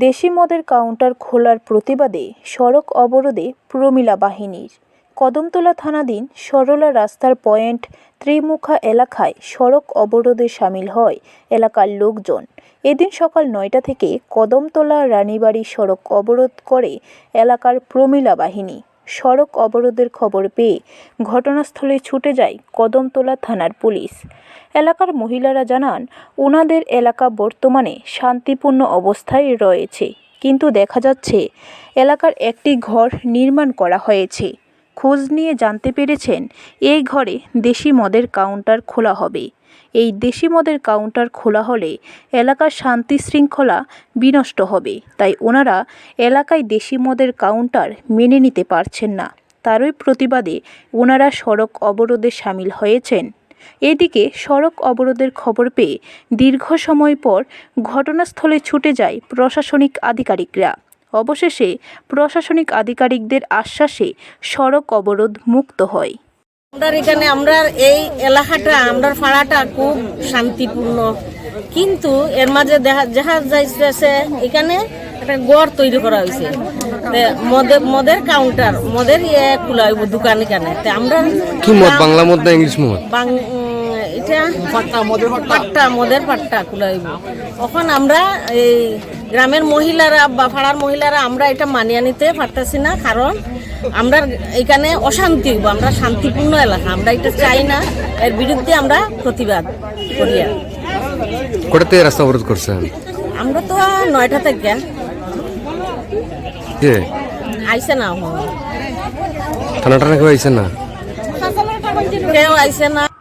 দেশি মদের কাউন্টার খোলার প্রতিবাদে সড়ক অবরোধে প্রমিলা বাহিনীর। কদমতলা থানাধীন সরলা রাস্তার পয়েন্ট ত্রিমুখা এলাকায় সড়ক অবরোধে সামিল হয় এলাকার লোকজন। এদিন সকাল নয়টা থেকে কদমতলা রানীবাড়ি সড়ক অবরোধ করে এলাকার প্রমিলা বাহিনী। সড়ক অবরোধের খবর পেয়ে ঘটনাস্থলে ছুটে যায় কদমতলা থানার পুলিশ। এলাকার মহিলারা জানান ওনাদের এলাকা বর্তমানে শান্তিপূর্ণ অবস্থায় রয়েছে। কিন্তু দেখা যাচ্ছে, এলাকার একটি ঘর নির্মাণ করা হয়েছে। খোঁজ নিয়ে জানতে পেরেছেন, এই ঘরে দেশি মদের কাউন্টার খোলা হবে। এই দেশি মদের কাউন্টার খোলা হলে এলাকার শান্তি শৃঙ্খলা বিনষ্ট হবে। তাই ওনারা এলাকায় দেশি মদের কাউন্টার মেনে নিতে পারছেন না। তারই প্রতিবাদে ওনারা সড়ক অবরোধে সামিল হয়েছেন। এদিকে সড়ক অবরোধের খবর পেয়ে দীর্ঘ সময় পর ঘটনাস্থলে ছুটে যায় প্রশাসনিক আধিকারিকরা। অবশেষে প্রশাসনিক আধিকারিকদের আশ্বাসে সড়ক অবরোধ মুক্ত হয়। আমরা এখানে আমরা এই এলাকাটা আমরা পাড়াটা খুব শান্তিপূর্ণ। কিন্তু এর মাঝে দেখা দেখা যাইতেছে এখানে একটা গড় তৈরি করা হয়েছে মদের মদের কাউন্টার মদের ইয়ে খোলা হইব দোকান এখানে। তে আমরা কি মদ? বাংলা মদ না ইংলিশ মদ? এটা পাট্টা মদের পাট্টা? খোলা হইব আমরা এই গ্রামের মহিলারা বা পাড়ার মহিলারা আমরা এটা মানিয়ে নিতে পারতেছি না কারণ আমরা এখানে অশান্তি হইব আমরা শান্তিপূর্ণ এলাকা আমরা এটা চাই না এর বিরুদ্ধে আমরা প্রতিবাদ করি। কোটা থেকে রাস্তা অবরোধ করছেন? আমরা তো নয়টা থেকে। আইসে না। থানা টানা কেউ আইছেন না? কেউ আইসে না।